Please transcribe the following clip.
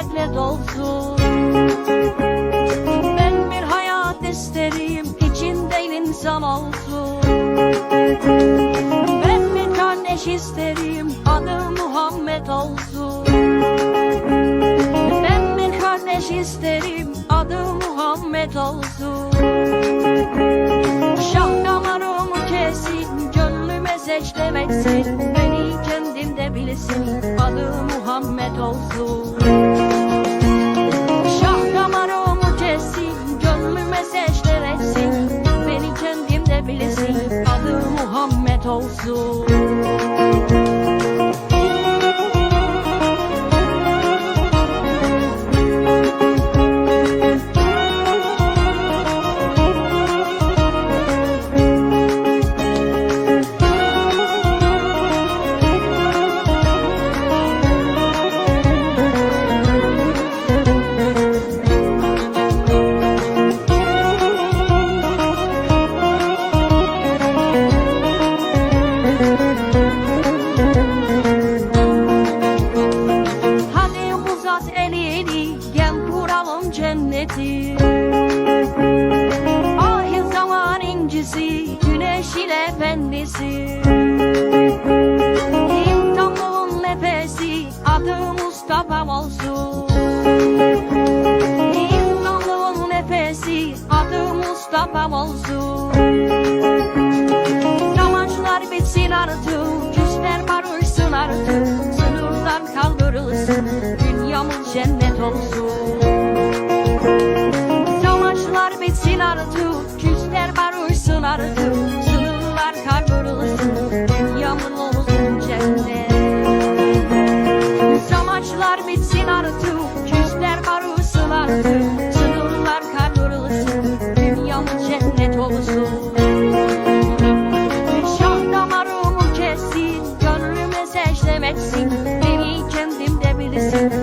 cennetle dolsun. Ben bir hayat isterim içinde insan olsun. Ben bir kardeş isterim adı Muhammed olsun. Ben bir kardeş isterim adı Muhammed olsun. Şah damarımı kesin Gönlüme secde etsin Beni kendinde bilsin Adı Muhammed olsun Muhammed olsun cenneti. Ahir zaman incisi güneş ile efendisi. İstanbul'un nefesi adı Mustafa olsun. İstanbul'un nefesi adı Mustafa olsun. Savaşlar bitsin artık, küsler barışsın artık. Sınırlar kaldırılsın, dünyamız cennet olsun artık Küsler var uysun artık. Sınırlar kar kırılsın Yağmurlu olsun cennet Savaşlar bitsin artık Küsler var uysun artık. Sınırlar kar kırılsın Dünyamız cennet olsun Şah damarımı kessin Gönlüme secdem etsin. Beni kendimde bilirsin.